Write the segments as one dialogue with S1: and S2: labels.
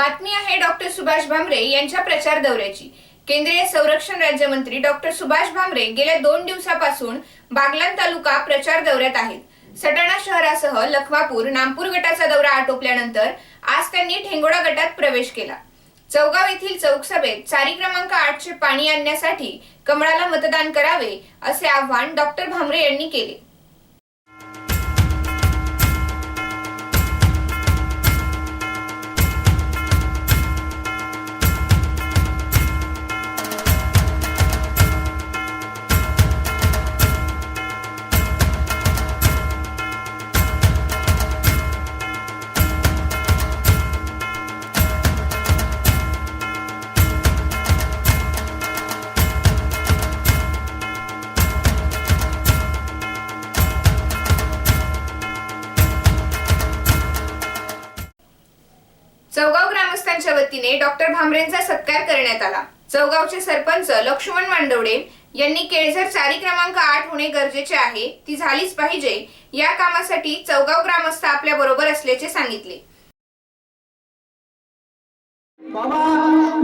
S1: बातमी आहे डॉक्टर सुभाष भामरे यांच्या प्रचार दौऱ्याची. केंद्रीय संरक्षण राज्यमंत्री डॉक्टर सुभाष भामरे गेल्या दोन दिवसापासून बागलान तालुका प्रचार दौऱ्यात आहेत. सटाणा शहरासह लखमापूर नामपूर गटाचा दौरा आटोपल्यानंतर आज त्यांनी ठेंगोडा गटात प्रवेश केला. चौगाव येथील चौकसभेत चारी क्रमांक आठचे पाणी आणण्यासाठी कमळाला मतदान करावे असे आवाहन डॉक्टर भामरे यांनी केले. ग्रामस्थांच्या वतीने डॉक्टर भांबरेंचा सत्कार करण्यात आला. चौगावचे सरपंच लक्ष्मण मांडवडे यांनी केळझर चारी क्रमांक आठ होणे गरजेचे आहे. ती झालीच पाहिजे. या कामासाठी चौगाव ग्रामस्थ आपल्या बरोबर असल्याचे सांगितले.
S2: बाबा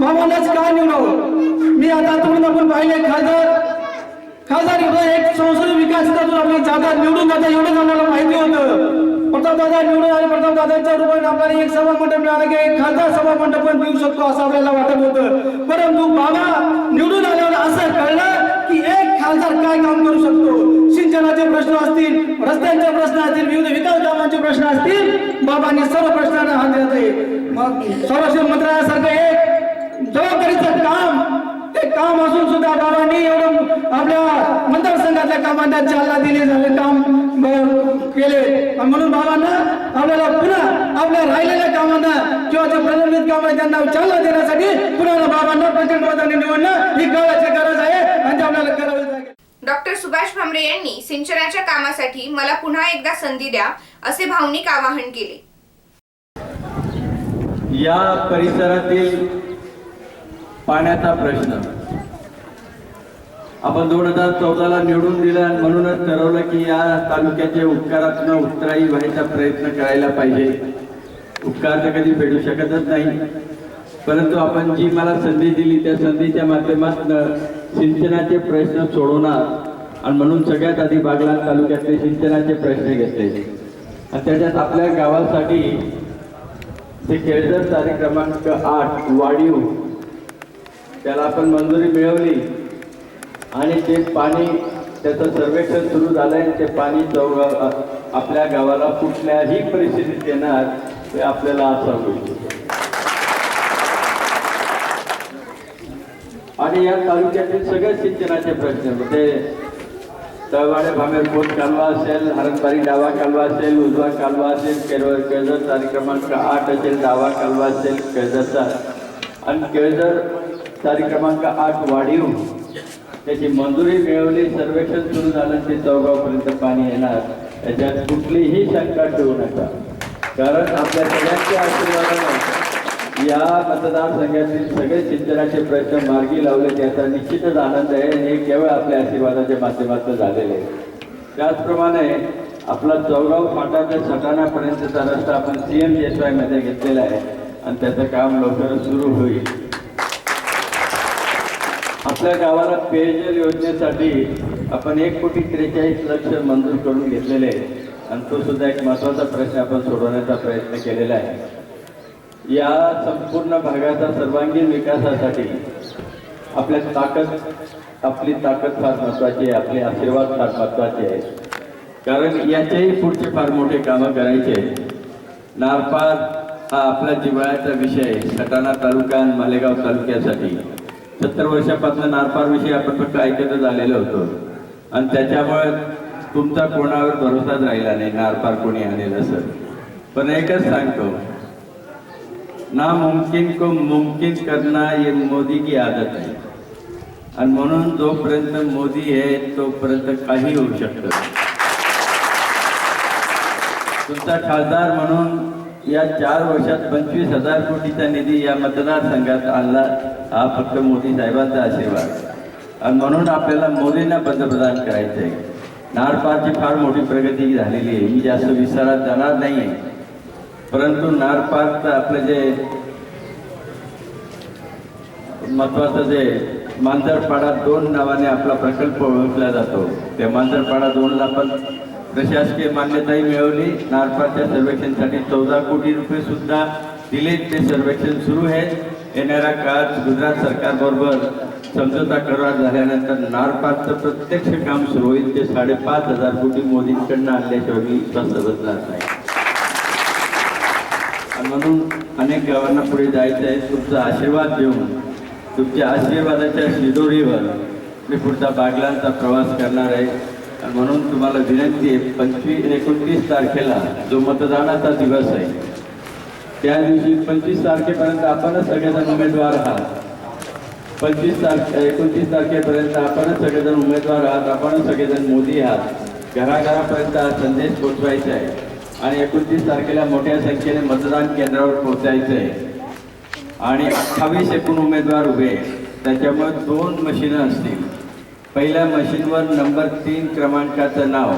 S2: बाबांनाच हो? मी आता तुम्ही आपण पाहिले खासदार खासदार एक संसद विकासातून आपली जागा निवडून जाता एवढंच प्रताप दादा निवडून आले. प्रताप दादांच्या रूपाने आपल्याला एक सभा मंडप मिळालं की एक खासदार सभा मंडप पण मिळू शकतो असं आपल्याला वाटत होतं. परंतु बाबा निवडून आल्यावर असं कळलं की एक खासदार काय काम करू शकतो? सिंचनाचे प्रश्न असतील रस्त्यांचे प्रश्न असतील विविध विकास कामांचे प्रश्न असतील बाबांनी सर्व प्रश्नांना हात देत आहे मग संरक्षण मंत्रालयासारखं एक जबाबदारीचं काम काम असून सुद्धा बाबांनी एवढं आपल्या मतदारसंघातल्या कामांना चालना दिली झाले काम केले. आणि म्हणून बाबांना आपल्याला पुन्हा आपल्या राहिलेल्या कामांना किंवा जे प्रलंबित काम आहे त्यांना चालना देण्यासाठी पुन्हा बाबांना प्रचंड मताने निवडणं ही काळाची गरज आहे आणि आपल्याला करावं
S1: डॉक्टर सुभाष भामरे यांनी सिंचनाच्या कामासाठी मला पुन्हा एकदा संधी द्या असे भावनिक आवाहन केले.
S3: या परिसरातील पाण्याचा प्रश्न. आपण दोन हजार चौदाला निवडून दिलं आणि म्हणूनच ठरवलं की या तालुक्याचे उपकारातनं उत्तराई व्हायचा प्रयत्न करायला पाहिजे. उपकार तर कधी भेटू शकतच नाही. परंतु आपण जी मला संधी दिली त्या संधीच्या माध्यमातून सिंचनाचे प्रश्न सोडवणार आणि म्हणून सगळ्यात आधी बागलाण तालुक्यातले सिंचनाचे प्रश्न घेतले. आणि त्याच्यात आपल्या गावासाठी ते केळझर तारीख क्रमांक आठ वाढीव त्याला आपण मंजुरी मिळवली. आणि ते पाणी त्याचं सर्वेक्षण सुरू झालंय आहे ते पाणी चौ आपल्या गावाला कुठल्याही परिस्थितीत येणार ते आपल्याला आज आणि या तालुक्यातील सगळे सिंचनाचे प्रश्न म्हणजे तळवाडे भामेर पोट कालवा असेल हरणबारी डावा कालवा असेल उजवा कालवा असेल केळवर केळझर तारीख क्रमांक आठ असेल डावा कालवा असेल केळझरचा. आणि केळझर तारीख क्रमांक आठ वाढीव. त्याची मंजुरी मिळवली सर्वेक्षण सुरू झालं ते चौगावपर्यंत पाणी येणार. याच्यात कुठलीही शंका ठेवू नका. कारण आपल्या सगळ्यांच्या आशीर्वादाने या मतदारसंघातील सगळे सिंचनाचे प्रश्न मार्गी लावले त्याचा निश्चितच आनंद आहे. हे केवळ आपल्या आशीर्वादाच्या माध्यमातून झालेले आहे. त्याचप्रमाणे आपला चौगाव फाटा ते सटाणापर्यंतचा रस्ता आपण सी एम एस वायमध्ये घेतलेला आहे. आणि त्याचं काम लवकरच सुरू होईल. आपल्या गावाला पेयजल योजनेसाठी आपण एक कोटी त्रेचाळीस लक्ष मंजूर करून घेतलेले आहे. आणि तो सुद्धा एक महत्त्वाचा प्रश्न आपण सोडवण्याचा प्रयत्न केलेला आहे. या संपूर्ण भागाचा सर्वांगीण विकासासाठी आपल्या ताकद आपली ताकद फार महत्वाची आहे आपले आशीर्वाद फार महत्त्वाचे आहे. कारण याचेही पुढचे फार मोठे कामं करायचे नारपार हा आपला जिव्हाळ्याचा विषय सटाणा तालुका आणि मालेगाव तालुक्यासाठी. सत्तर वर्षापासून नारपारविषयी आपण फक्त ऐकतच आलेलो होतो. आणि त्याच्यामुळे तुमचा कोणावर भरोसाच राहिला नाही नारपार कोणी आलेलं असं. पण एकच सांगतो. नामुमकिन को मुमकिन करना ये मोदी की आदत आहे आणि म्हणून जोपर्यंत मोदी आहे तोपर्यंत काही होऊ शकतं तुमचा खासदार म्हणून या चार वर्षात पंचवीस हजार कोटीचा निधी या मतदारसंघात आणला. हा फक्त मोदी साहेबांचा आशीर्वाद. आणि म्हणून आपल्याला मोदींना पंतप्रधान करायचं आहे. नारपारची फार मोठी प्रगती झालेली आहे. मी जास्त विसारात जाणार नाही आहे परंतु नारपारचं आपलं जे महत्वाचं जे मांजरपाडा दोन नावाने आपला प्रकल्प ओळखला जातो. त्या मांजरपाडा दोनला पण प्रशासकीय मान्यताही मिळवली. नारपाच्या सर्वेक्षणसाठी चौदा कोटी रुपये सुद्धा दिले ते सर्वेक्षण सुरू आहे येणाऱ्या काळात गुजरात सरकारबरोबर समझोता करार झाल्यानंतर नारपारचं प्रत्यक्ष काम सुरू होईल. ते साडेपाच हजार कोटी मोदींकडनं आणल्याशिवाय मी विश्वास बसणार नाही. म्हणून अनेक गावांना पुढे जायचं आहे. तुमचा आशीर्वाद देऊन तुमच्या आशीर्वादाच्या शिदोरीवर मी पुढचा बागलांचा प्रवास करणार आहे. म्हणून तुम्हाला विनंती आहे पंचवीस एकोणतीस तारखेला जो मतदानाचा दिवस आहे त्या दिवशी पंचवीस तारखेपर्यंत आपणच सगळेजण उमेदवार आहात. पंचवीस तारखे एकोणतीस तारखेपर्यंत आपणच सगळेजण उमेदवार आहात आपणच सगळेजण मोदी आहात. घराघरापर्यंत हा संदेश पोचवायचा आहे आणि एकोणतीस तारखेला मोठ्या संख्येने मतदान केंद्रावर पोहोचायचं आहे आणि अठ्ठावीस एकूण उमेदवार उभे त्याच्यामुळे दोन मशीनं असतील. पहिल्या मशीनवर नंबर तीन क्रमांकाचं नाव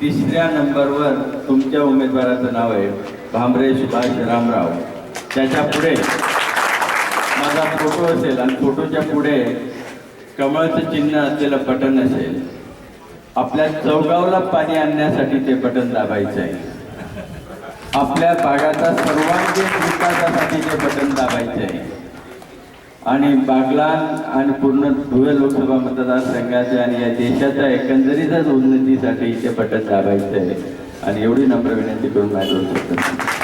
S3: तिसऱ्या नंबरवर तुमच्या उमेदवाराचं नाव आहे भांबरे सुभाष रामराव. त्याच्या पुढे माझा फोटो असेल आणि फोटोच्या पुढे कमळचं चिन्ह असलेलं बटन असेल. आपल्या चौगावला पाणी आणण्यासाठी ते बटन दाबायचं आहे. आपल्या भागाचा सर्वांगीण विकासासाठी ते बटन दाबायचं आहे. आणि बागलान आणि पूर्ण धुळे लोकसभा मतदारसंघाचे आणि या देशाच्या एकंदरीतच उन्नतीसाठी इथे पटत दाबायचं आहे आणि एवढी नम्र विनंती करून माहिती होऊ शकतो